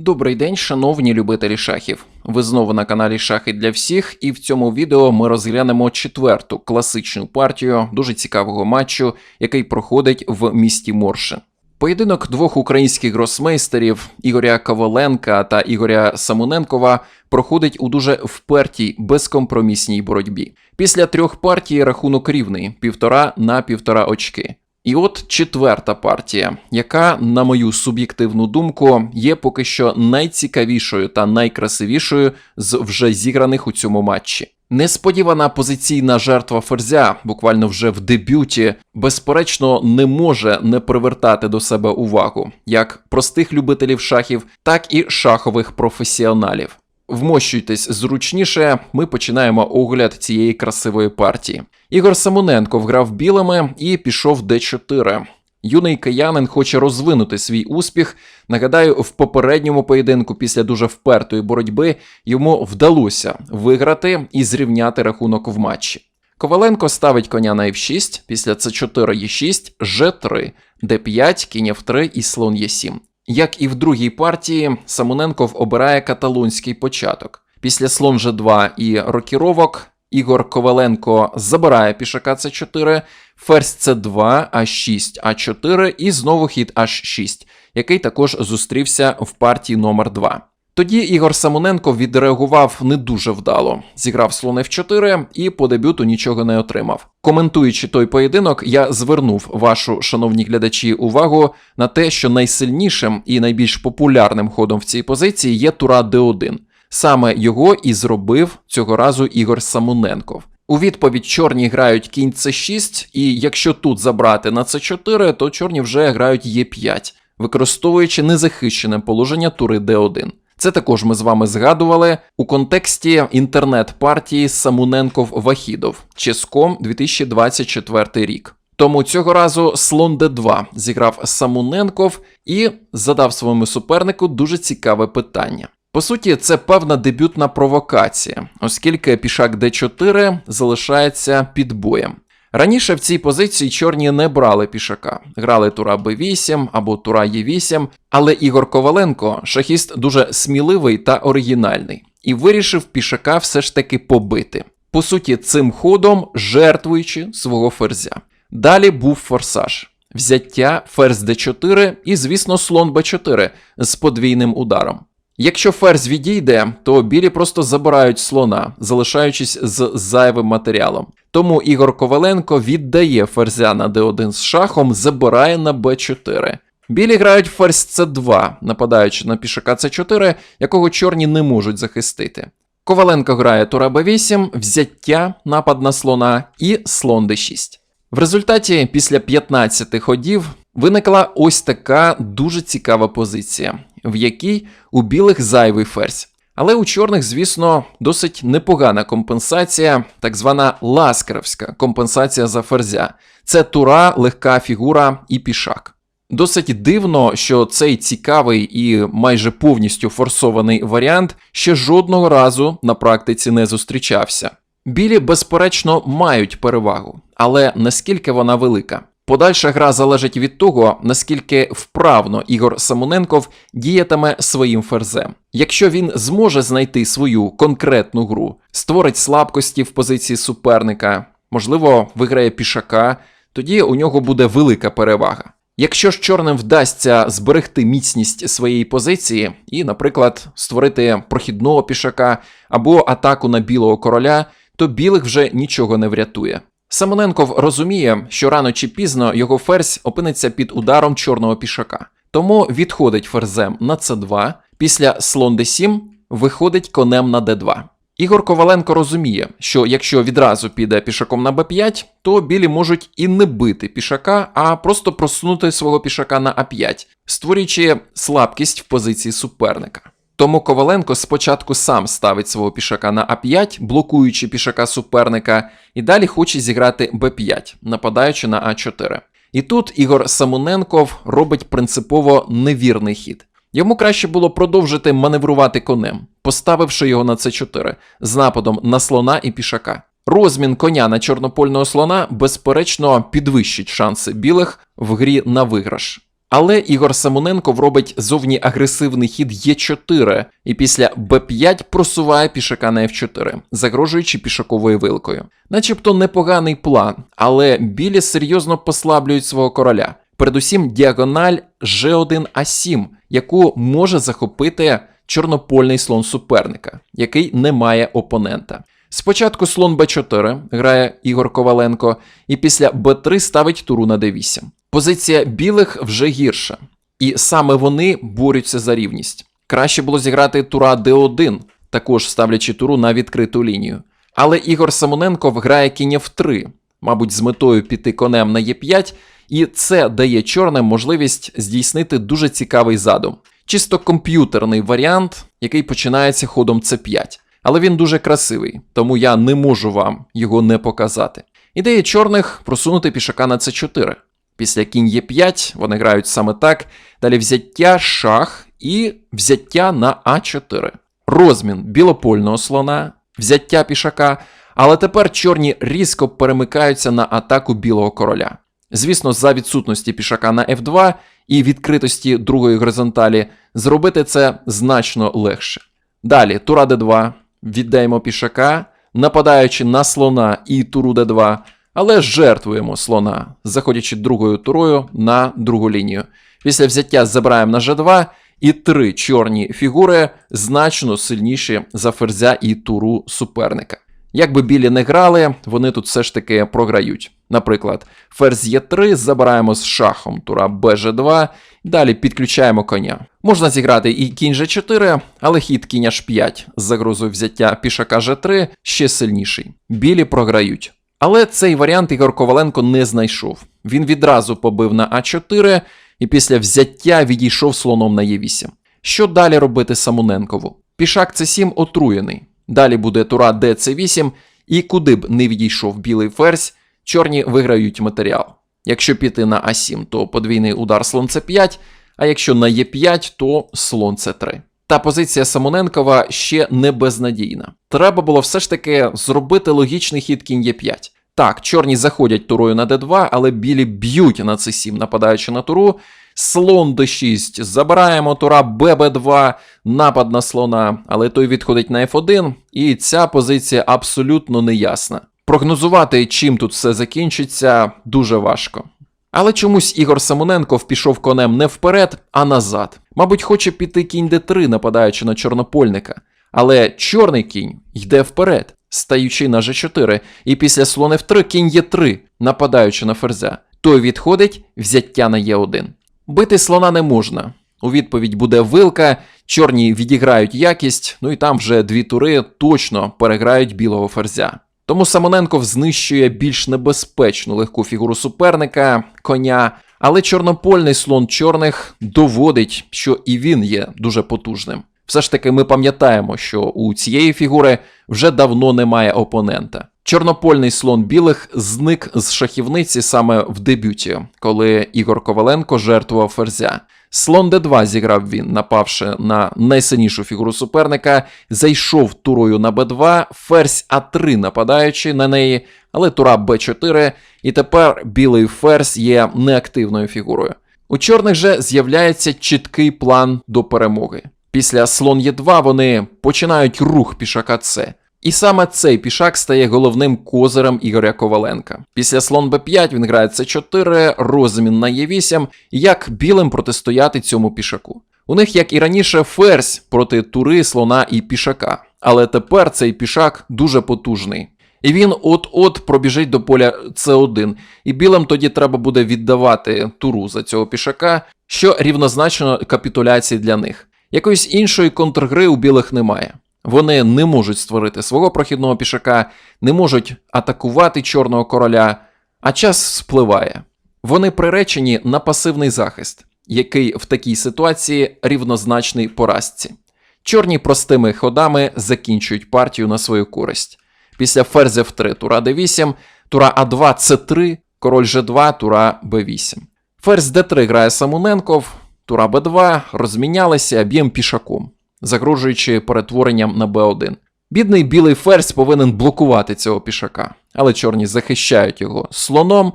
Добрий день, шановні любителі шахів. Ви знову на каналі Шахи для всіх, і в цьому відео ми розглянемо четверту класичну партію дуже цікавого матчу, який проходить в місті Моршин. Поєдинок двох українських гросмейстерів Ігоря Коваленка та Ігоря Самоненкова проходить у дуже впертій, безкомпромісній боротьбі. Після трьох партій рахунок рівний півтора на півтора очки. І от четверта партія, яка, на мою суб'єктивну думку, є поки що найцікавішою та найкрасивішою з вже зіграних у цьому матчі. Несподівана позиційна жертва ферзя, буквально вже в дебюті, безперечно, не може не привертати до себе увагу як простих любителів шахів, так і шахових професіоналів. Вмощуйтесь зручніше, ми починаємо огляд цієї красивої партії. Ігор Самоненко вграв білими і пішов d4. Юний киянин хоче розвинути свій успіх. Нагадаю, в попередньому поєдинку після дуже впертої боротьби йому вдалося виграти і зрівняти рахунок в матчі. Коваленко ставить коня на f6, після c4 e6, g3, d5, кінь f3 і слон e7. Як і в другій партії, Самоненков обирає каталонський початок. Після слон G2 і рокіровок Ігор Коваленко забирає пішака С4, ферзь С2, А6, А4 і знову хід H6, який також зустрівся в партії номер 2 Тоді Ігор Самоненко відреагував не дуже вдало, зіграв слон F4 і по дебюту нічого не отримав. Коментуючи той поєдинок, я звернув вашу, шановні глядачі, увагу на те, що найсильнішим і найбільш популярним ходом в цій позиції є Тура Д1. Саме його і зробив цього разу Ігор Самоненков. У відповідь чорні грають кінь С6, і якщо тут забрати на С4, то чорні вже грають Е5, використовуючи незахищене положення тури Д1. Це також ми з вами згадували у контексті інтернет-партії Самуненков Вахідов Ческом 2024 рік. Тому цього разу слон Д2 зіграв Самуненков і задав своєму супернику дуже цікаве питання. По суті, це певна дебютна провокація, оскільки пішак Д4 залишається під боєм. Раніше в цій позиції чорні не брали пішака, грали тура Б8 або тура Е8, але Ігор Коваленко, шахіст дуже сміливий та оригінальний, і вирішив пішака все ж таки побити. По суті, цим ходом жертвуючи свого ферзя. Далі був форсаж. Взяття ферзь d4 і, звісно, слон b4 з подвійним ударом. Якщо ферзь відійде, то білі просто забирають слона, залишаючись з зайвим матеріалом. Тому Ігор Коваленко віддає ферзя на d1 з шахом, забирає на b4. Білі грають ферзь c2, нападаючи на пішака c4, якого чорні не можуть захистити. Коваленко грає тура b8, взяття, напад на слона і слон d6. В результаті, після 15 ходів, виникла ось така дуже цікава позиція, в якій у білих зайвий ферзь. Але у чорних, звісно, досить непогана компенсація, так звана ласкаровська компенсація за ферзя. Це тура, легка фігура і пішак. Досить дивно, що цей цікавий і майже повністю форсований варіант ще жодного разу на практиці не зустрічався. Білі, безперечно, мають перевагу, але наскільки вона велика? Подальша гра залежить від того, наскільки вправно Ігор Самоненков діятиме своїм ферзем. Якщо він зможе знайти свою конкретну гру, створить слабкості в позиції суперника, можливо, виграє пішака, тоді у нього буде велика перевага. Якщо ж чорним вдасться зберегти міцність своєї позиції і, наприклад, створити прохідного пішака або атаку на білого короля, то білих вже нічого не врятує. Самоненков розуміє, що рано чи пізно його ферзь опиниться під ударом чорного пішака, тому відходить ферзем на c2, після слон d7 виходить конем на d2. Ігор Коваленко розуміє, що якщо відразу піде пішаком на b5, то білі можуть і не бити пішака, а просто просунути свого пішака на a5, створюючи слабкість в позиції суперника. Тому Коваленко спочатку сам ставить свого пішака на А5, блокуючи пішака суперника, і далі хоче зіграти Б5, нападаючи на А4. І тут Ігор Самоненков робить принципово невірний хід. Йому краще було продовжити маневрувати конем, поставивши його на С4 з нападом на слона і пішака. Розмін коня на чорнопольного слона, безперечно, підвищить шанси білих в грі на виграш. Але Ігор Самоненко робить зовні агресивний хід Е4 і після Б5 просуває пішака на F4, загрожуючи пішаковою вилкою. Начебто непоганий план, але білі серйозно послаблюють свого короля. Передусім діагональ G1А7, яку може захопити чорнопольний слон суперника, який не має опонента. Спочатку слон Б4 грає Ігор Коваленко, і після Б3 ставить туру на Д8. Позиція білих вже гірша, і саме вони борються за рівність. Краще було зіграти тура Д1, також ставлячи туру на відкриту лінію. Але Ігор Самоненко грає кінь F3, мабуть, з метою піти конем на Е5, і це дає чорним можливість здійснити дуже цікавий задум. Чисто комп'ютерний варіант, який починається ходом С5. Але він дуже красивий, тому я не можу вам його не показати. Ідея чорних просунути пішака на С4. Після кінь Е5 вони грають саме так. Далі взяття шах і взяття на А4. Розмін білопольного слона, взяття пішака, але тепер чорні різко перемикаються на атаку білого короля. Звісно, за відсутності пішака на F2 і відкритості другої горизонталі зробити це значно легше. Далі тура d2, віддаємо пішака, нападаючи на слона і туру d2, але жертвуємо слона, заходячи другою турою на другу лінію. Після взяття забираємо на g2, і три чорні фігури значно сильніші за ферзя і туру суперника. Якби білі не грали, вони тут все ж таки програють. Наприклад, ферзь Е3 забираємо з шахом тура БЖ2, далі підключаємо коня. Можна зіграти і кінь Ж4, але хід кінь H5 з загрозою взяття пішака Ж3 ще сильніший. Білі програють. Але цей варіант Ігор Коваленко не знайшов. Він відразу побив на А4 і після взяття відійшов слоном на Е8. Що далі робити Самоненкову? Пішак С7 отруєний. Далі буде тура ДЦ8, і куди б не відійшов білий ферзь, чорні виграють матеріал. Якщо піти на А7, то подвійний удар слон С5, а якщо на Е5, то слон С3. Та позиція Самоненкова ще не безнадійна. Треба було все ж таки зробити логічний хід кінь Е5. Так, чорні заходять турою на Д2, але білі б'ють на С7, нападаючи на туру. Слон Д6, забираємо тура ББ2, напад на слона, але той відходить на F1, і ця позиція абсолютно неясна. Прогнозувати, чим тут все закінчиться, дуже важко. Але чомусь Ігор Самоненков пішов конем не вперед, а назад. Мабуть, хоче піти кінь Д3, нападаючи на чорнопольника. Але чорний кінь йде вперед, стаючи на G4, і після слон F3 кінь Е3, нападаючи на ферзя. Той відходить взяття на Е1. Бити слона не можна. У відповідь буде вилка, чорні відіграють якість, ну і там вже дві тури точно переграють білого ферзя. Тому Самоненков знищує більш небезпечну легку фігуру суперника, коня, але чорнопольний слон чорних доводить, що і він є дуже потужним. Все ж таки, ми пам'ятаємо, що у цієї фігури вже давно немає опонента. Чорнопольний слон білих зник з шахівниці саме в дебюті, коли Ігор Коваленко жертвував ферзя. Слон d2 зіграв він, напавши на найсильнішу фігуру суперника, зайшов турою на b2, ферзь А3 нападаючи на неї, але тура b4, і тепер білий ферзь є неактивною фігурою. У чорних же з'являється чіткий план до перемоги. Після слон Е2 вони починають рух пішака С. І саме цей пішак стає головним козирем Ігоря Коваленка. Після слон Б5 він грає С4, розмін на Е8, як білим протистояти цьому пішаку. У них, як і раніше, ферзь проти тури, слона і пішака. Але тепер цей пішак дуже потужний. І він от-от пробіжить до поля С1, і білим тоді треба буде віддавати туру за цього пішака, що рівнозначно капітуляції для них. Якоїсь іншої контргри у білих немає. Вони не можуть створити свого прохідного пішака, не можуть атакувати чорного короля, а час спливає. Вони приречені на пасивний захист, який в такій ситуації рівнозначний поразці. Чорні простими ходами закінчують партію на свою користь. Після ферзя F3 тура d8, тура А2 С3, король Ж2, тура Б8. Ферзь Д3 грає Самоненков, тура Б2, розмінялися, б'єм пішаком, загрожуючи перетворенням на Б1. Бідний білий ферзь повинен блокувати цього пішака, але чорні захищають його слоном.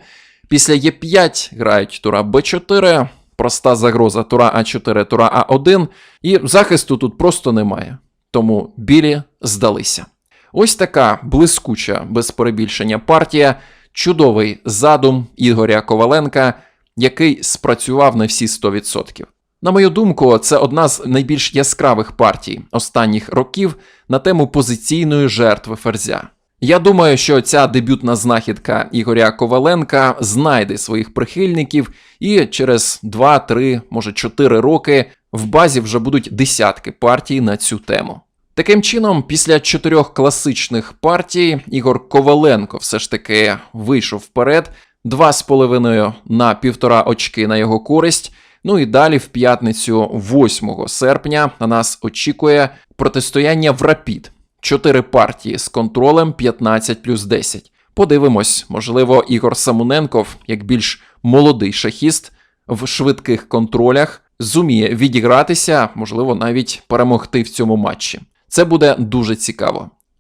Після Е5 грають тура Б4, проста загроза тура А4, тура А1, і захисту тут просто немає. Тому білі здалися. Ось така блискуча, без перебільшення партія, чудовий задум Ігоря Коваленка, який спрацював на всі 100%. На мою думку, це одна з найбільш яскравих партій останніх років на тему позиційної жертви ферзя. Я думаю, що ця дебютна знахідка Ігоря Коваленка знайде своїх прихильників, і через 2-3, може 4 роки в базі вже будуть десятки партій на цю тему. Таким чином, після чотирьох класичних партій Ігор Коваленко все ж таки вийшов вперед, 2,5 на півтора очки на його користь. Ну і далі в п'ятницю, 8 серпня, на нас очікує протистояння в Рапід. Чотири партії з контролем 15 плюс 10. Подивимось, можливо, Ігор Самуненков, як більш молодий шахіст, в швидких контролях зуміє відігратися, можливо, навіть перемогти в цьому матчі. Це буде дуже цікаво.